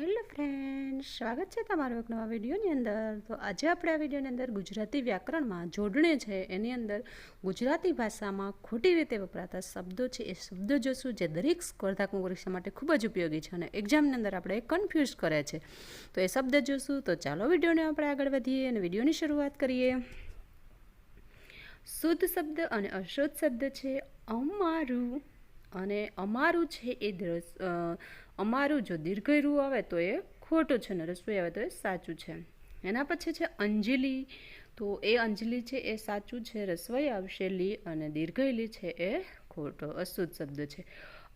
Hello friend સ્વાગત છે તમારું એક નવા વિડીયોની અંદર. તો આજે આપણે આ વિડીયોની અંદર ગુજરાતી વ્યાકરણમાં જોડણે છે. એની અંદર ગુજરાતી ભાષામાં ખોટી રીતે વપરાતા શબ્દો છે. એ શબ્દો જોશું જે દરેક સ્પર્ધાત્મક પરીક્ષા માટે ખૂબ જ ઉપયોગી છે અને એક્ઝામની અંદર આપણે કન્ફ્યુઝ કરે છે. તો એ શબ્દ જોશું. તો ચાલો વિડીયોને આપણે આગળ વધીએ અને વિડીયોની શરૂઆત કરીએ. શુદ્ધ શબ્દ અને અશુદ્ધ શબ્દ છે અમારું. અને અમારું છે એ અમારું જો દીર્ઘયરું આવે તો એ ખોટું છે ને રસોઈ આવે તો એ સાચું છે. એના પછી છે અંજલી. તો એ અંજલી છે એ સાચું છે, રસોઈ આવશે લી અને દીર્ઘયલી છે એ ખોટો, અશુદ્ધ શબ્દ છે.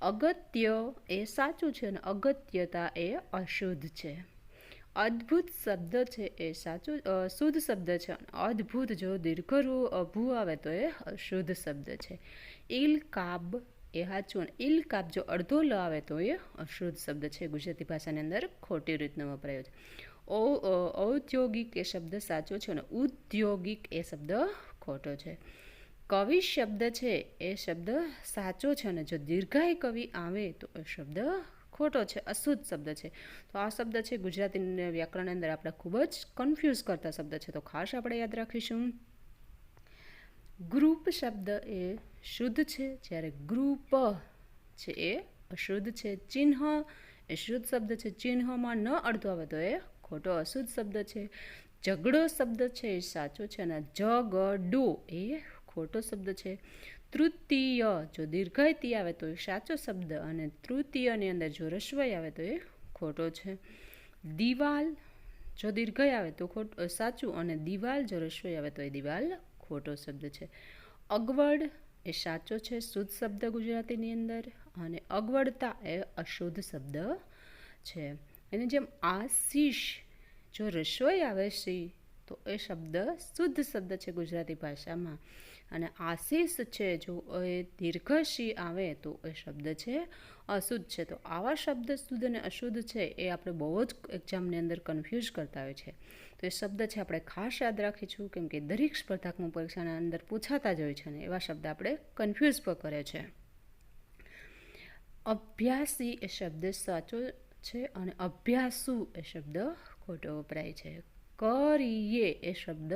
અગત્ય એ સાચું છે અને અગત્યતા એ અશુદ્ધ છે. અદ્ભુત શબ્દ છે એ સાચું શુદ્ધ શબ્દ છે અને અદ્ભુત જો દીર્ઘરૂ અભુ આવે તો એ અશુદ્ધ શબ્દ છે. ઇલ કાબ એ સાચું ઇલ કાબ જો અડધો લ આવે તો એ અશુદ્ધ શબ્દ છે ગુજરાતી ભાષાની અંદર ખોટી રીતનો વપરાયો છે. ઔ- ઔદ્યોગિક એ શબ્દ સાચો છે અને ઉદ્યોગિક એ શબ્દ ખોટો છે. કવિ શબ્દ છે એ શબ્દ સાચો છે અને જો દીર્ઘાય કવિ આવે તો એ શબ્દ ખોટો છે, અશુદ્ધ શબ્દ છે. તો આ શબ્દ છે ગુજરાતી વ્યાકરણની અંદર આપણે ખૂબ જ કન્ફ્યુઝ કરતા શબ્દ છે. તો ખાસ આપણે યાદ રાખીશું. ગ્રુપ શબ્દ એ શુદ્ધ છે, જ્યારે ગ્રુપ છે એ અશુદ્ધ છે. ચિહ્ન એ શુદ્ધ શબ્દ છે. ચિહ્નમાં ન અડધો આવે તો એ ખોટો અશુદ્ધ શબ્દ છે. ઝઘડો શબ્દ છે એ સાચો છે અને ઝગડો એ ખોટો શબ્દ છે. તૃતીય જો દીર્ઘયતી આવે તો એ સાચો શબ્દ અને તૃતીયની અંદર જો રસવાઈ આવે તો એ ખોટો છે. દિવાલ જો દીર્ઘય આવે તો ખોટ, સાચું અને દિવાલ જો રસોઈ આવે તો એ દિવાલ ખોટો શબ્દ છે. અગવડ એ સાચો છે, શુદ્ધ શબ્દ ગુજરાતીની અંદર અને અગવડતા એ અશુદ્ધ શબ્દ છે. એની જેમ આશીષ, જો રસોઈ આવે છે તો એ શબ્દ શુદ્ધ શબ્દ છે ગુજરાતી ભાષામાં. અને આશીષ છે, જો એ દીર્ઘશી આવે તો એ શબ્દ છે અશુદ્ધ છે. તો આવા શબ્દ શુદ્ધ અને અશુદ્ધ છે એ આપણે બહુ જ એક્ઝામની અંદર કન્ફ્યુઝ કરતા હોય છે. તો એ શબ્દ છે આપણે ખાસ યાદ રાખીશું, કેમ કે દરેક સ્પર્ધાત્મક પરીક્ષાના અંદર પૂછાતા જ હોય છે ને, એવા શબ્દ આપણે કન્ફ્યુઝ પણ કરે છે. અભ્યાસી એ શબ્દ સાચો છે અને અભ્યાસુ એ શબ્દ ખોટો વપરાય છે. કરીએ એ શબ્દ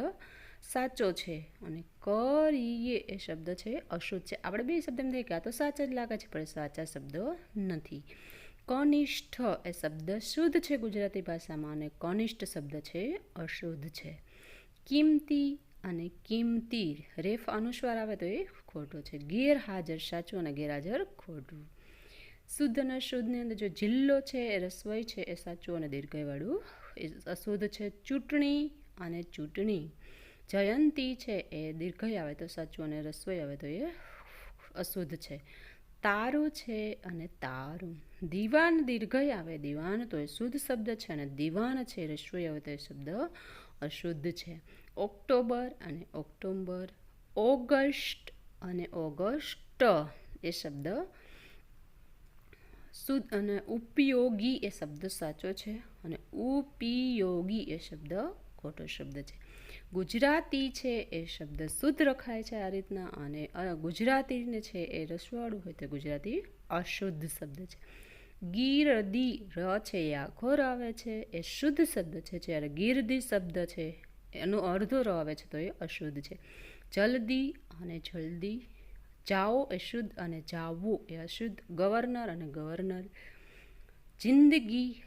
સાચો છે અને કરીએ એ શબ્દ છે અશુદ્ધ છે. આપણે બે શબ્દ એમ થાય કે આ તો સાચા જ લાગે છે, પણ સાચા શબ્દો નથી. કનિષ્ઠ એ શબ્દ શુદ્ધ છે ગુજરાતી ભાષામાં અને કનિષ્ઠ શબ્દ છે અશુદ્ધ છે. કિંમતી અને કિંમતી રેફ અનુસ્વાર આવે તો એ ખોટો છે. ગેરહાજર સાચું અને ગેરહાજર ખોટું. શુદ્ધ અને અશુદ્ધની અંદર જો જિલ્લો છે એ રસોઈ છે, એ સાચું અને દીર્ઘયવાળું અશુદ્ધ છે ચૂંટણી અને ચૂંટણી જયંતી છે એ દીર્ઘય આવે તો સાચું અને રસોઈ આવે તો એ અશુદ્ધ છે તારું છે અને તારું દિવાન દીર્ઘય આવે દિવાન તો એ શુદ્ધ શબ્દ છે અને દિવાન છે રસોઈ આવે તો એ શબ્દ અશુદ્ધ છે ઓક્ટોબર અને ઓક્ટોબર ઓગસ્ટ અને ઓગસ્ટ એ શબ્દ શુદ્ધ અને ઉપયોગી એ શબ્દ સાચો છે અને ઉપયોગી એ શબ્દ ખોટો શબ્દ છે. ગુજરાતી છે એ શબ્દ શુદ્ધ રખાય છે આ રીતના અને ગુજરાતીને છે એ રસવાળું હોય તો ગુજરાતી અશુદ્ધ શબ્દ છે. ગીરદી ર છે એ આખો ર આવે છે, એ શુદ્ધ શબ્દ છે જ્યારે ગીરદી શબ્દ છે એનો અર્ધો ર આવે છે તો એ અશુદ્ધ છે. જલ્દી અને જલ્દી જાઓ એ શુદ્ધ અને જાવું એ અશુદ્ધ. ગવર્નર અને ગવર્નર. જિંદગી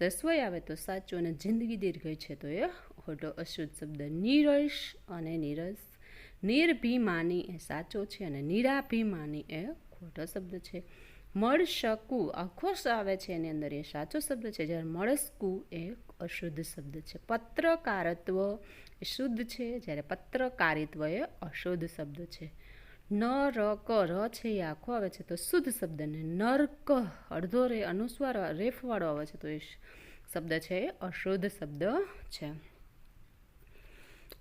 રસવાઈ આવે તો સાચું અને જિંદગી દીર્ઘ છે તો એ ખોટો અશુદ્ધ શબ્દ. નીરસ અને નીરસ. નિર્ભિમાની એ સાચો છે અને નિરાભિમાની એ ખોટો શબ્દ છે. મળશકું આખો સ આવે છે એની અંદર એ સાચો શબ્દ છે. જ્યારે મળસ્કું એ અશુદ્ધ શબ્દ છે. પત્રકારત્વ એ શુદ્ધ છે. જ્યારે પત્રકારિત્વ એ અશુદ્ધ શબ્દ છે. ન ર ક ર છે એ આખો આવે છે. તો શુદ્ધ શબ્દને નર નર્ક અડધો રે, અનુસ્વાર, રેફવાળો આવે છે. તો એ શબ્દ છે એ અશુદ્ધ શબ્દ છે.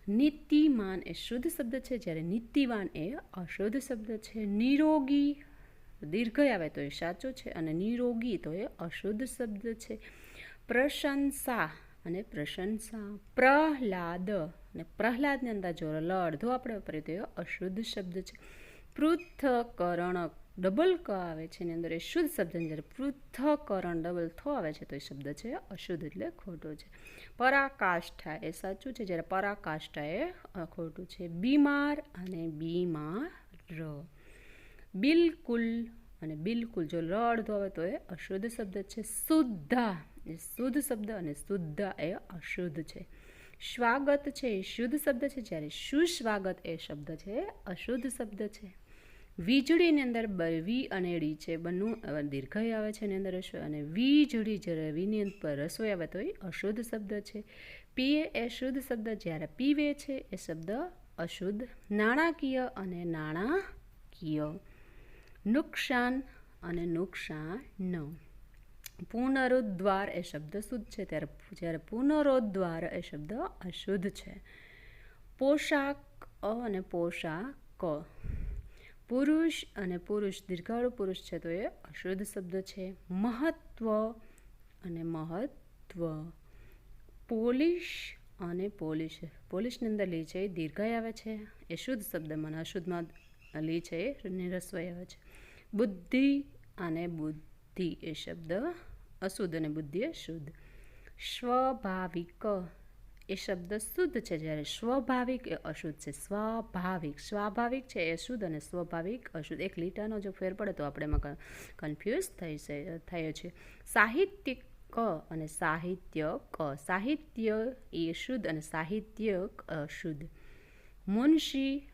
નીતિમાન એ શુદ્ધ શબ્દ છે. જ્યારે નીતિવાન એ અશુદ્ધ શબ્દ છે. નિરોગી દીર્ઘય આવે તો એ સાચો છે. અને નિરોગી તો એ અશુદ્ધ શબ્દ છે. પ્રશંસા અને પ્રશંસા. પ્રહલાદ. અને પ્રહલાદની અંદર જો લ અડધો આપણે વાપરીએ તો એ અશુદ્ધ શબ્દ છે. પૃથ્થકરણ, ડબલ ક આવે છે એની અંદર એ શુદ્ધ શબ્દ જ્યારે પૃથ્થકરણ, ડબલ થો આવે છે તો એ શબ્દ છે અશુદ્ધ એટલે ખોટો છે. પરાકાષ્ઠા એ સાચું છે જ્યારે પરાકાષ્ઠા એ ખોટું છે. બીમાર અને બીમાર. બિલકુલ અને બિલકુલ જો લ અડધો આવે તો એ અશુદ્ધ શબ્દ છે. શુદ્ધા. એ શુદ્ધ શબ્દ અને શુદ્ધ એ અશુદ્ધ છે. સ્વાગત છે એ શુદ્ધ શબ્દ છે, જ્યારે સુસ્વાગત એ શબ્દ છે અશુદ્ધ શબ્દ છે. વીજળીની અંદર વી અને ડી છે, બંનું દીર્ઘય આવે છે એની અંદર રસોઈ, અને વીજળી જ્યારે વીની અંદર રસોઈ આવે તો એ અશુદ્ધ શબ્દ છે. પીએ એ શુદ્ધ શબ્દ, જ્યારે પીવે છે એ શબ્દ અશુદ્ધ. નાણાકીય અને નાણાકીય. નુકસાન અને નુકસાન પુનરુદ્વાર એ શબ્દ શુદ્ધ છે. ત્યારે જ્યારે પુનરોદ્વાર એ શબ્દ અશુદ્ધ છે. પોશાક અ અને પોશાક પુરુષ અને પુરુષ, દીર્ઘાળુ પુરુષ છે તો એ અશુદ્ધ શબ્દ છે. મહત્વ અને મહત્વ પોલીશ અને પોલીશ. પોલીશની અંદર લી છે એ દીર્ઘાય આવે છે. એ શુદ્ધ શબ્દમાં અશુદ્ધમાં લી છે એ રસવાઈ આવે છે. બુદ્ધિ અને બુદ્ધિ એ શબ્દ અશુદ્ધ અને બુદ્ધિ એ શુદ્ધ સ્વભાવિક એ શબ્દ શુદ્ધ છે જ્યારે સ્વભાવિક એ અશુદ્ધ છે સ્વાભાવિક સ્વાભાવિક છે એ શુદ્ધ અને સ્વાભાવિક અશુદ્ધ એક લીટાનો જો ફેર પડે તો આપણે એમાં કન્ફ્યુઝ થઈ થયો છે. સાહિત્યિક ક અને સાહિત્ય ક સાહિત્ય એ શુદ્ધ અને સાહિત્ય અશુદ્ધ. મુનશી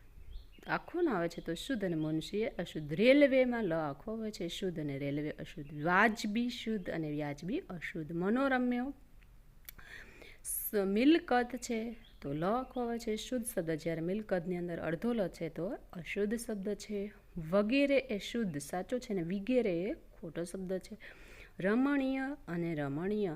આખો ના આવે છે તો શુદ્ધ અને મુનશી અશુદ્ધ. રેલવેમાં લ આખો આવે છે શુદ્ધ અને રેલવે અશુદ્ધ. વાજબી શુદ્ધ અને વ્યાજબી અશુદ્ધ. મનોરમ્ય. મિલકત છે તો લ આખો આવે છે શુદ્ધ શબ્દ. જ્યારે મિલકતની અંદર અડધો લ છે તો અશુદ્ધ શબ્દ છે. વગેરે એ શુદ્ધ. સાચો છે ને વિગેરે એ ખોટો શબ્દ છે. રમણીય અને રમણીય.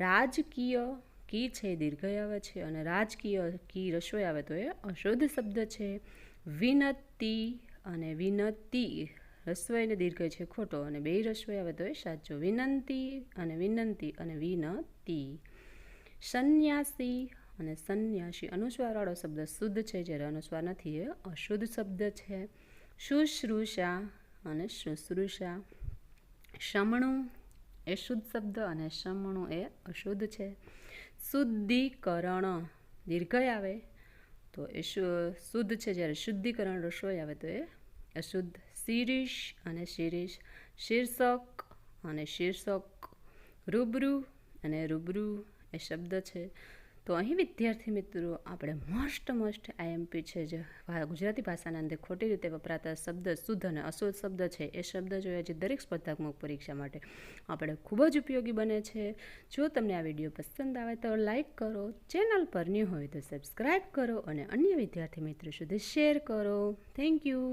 રાજકીય કી છે, દીર્ઘય આવે છે અને રાજકીય કી રસોઈ આવે તો એ અશુદ્ધ શબ્દ છે. વિનતી અને વિનતી રસોઈને દીર્ઘય છે ખોટો અને બે રસોઈ આવે તો એ સાચો. વિનંતી અને વિનંતી અને વિનતી. સંન્યાસી અને સંન્યાસી અનુસ્વારવાળો શબ્દ શુદ્ધ છે, જ્યારે અનુસ્વાર નથી એ અશુદ્ધ શબ્દ છે. શુશ્રુષા અને શુશ્રુષા. શમણું એ શુદ્ધ શબ્દ અને શમણું એ અશુદ્ધ છે. શુદ્ધિકરણ. દીર્ઘય આવે તો એ શુદ્ધ છે જ્યારે શુદ્ધિકરણ રસોઈ આવે તો એ અશુદ્ધ. શિરીષ અને શિરીષ, શીર્ષક અને શીર્ષક. રૂબરૂ અને રૂબરૂ એ શબ્દ છે. તો અહીં વિદ્યાર્થી મિત્રો, આપણે મોસ્ટ મોસ્ટ આઈએમપી છે જે ગુજરાતી ભાષાના અંદર ખોટી રીતે વપરાતા શબ્દ, શુદ્ધ અને અશુદ્ધ શબ્દ છે, એ શબ્દ જોયા જે દરેક સ્પર્ધાત્મક પરીક્ષા માટે આપણે ખૂબ જ ઉપયોગી બને છે. જો તમને આ વીડિયો પસંદ આવે તો લાઈક કરો, ચેનલ પર ન્યૂ હોય તો સબસ્ક્રાઈબ કરો અને અન્ય વિદ્યાર્થી મિત્રો સુધી શેર કરો. Thank you.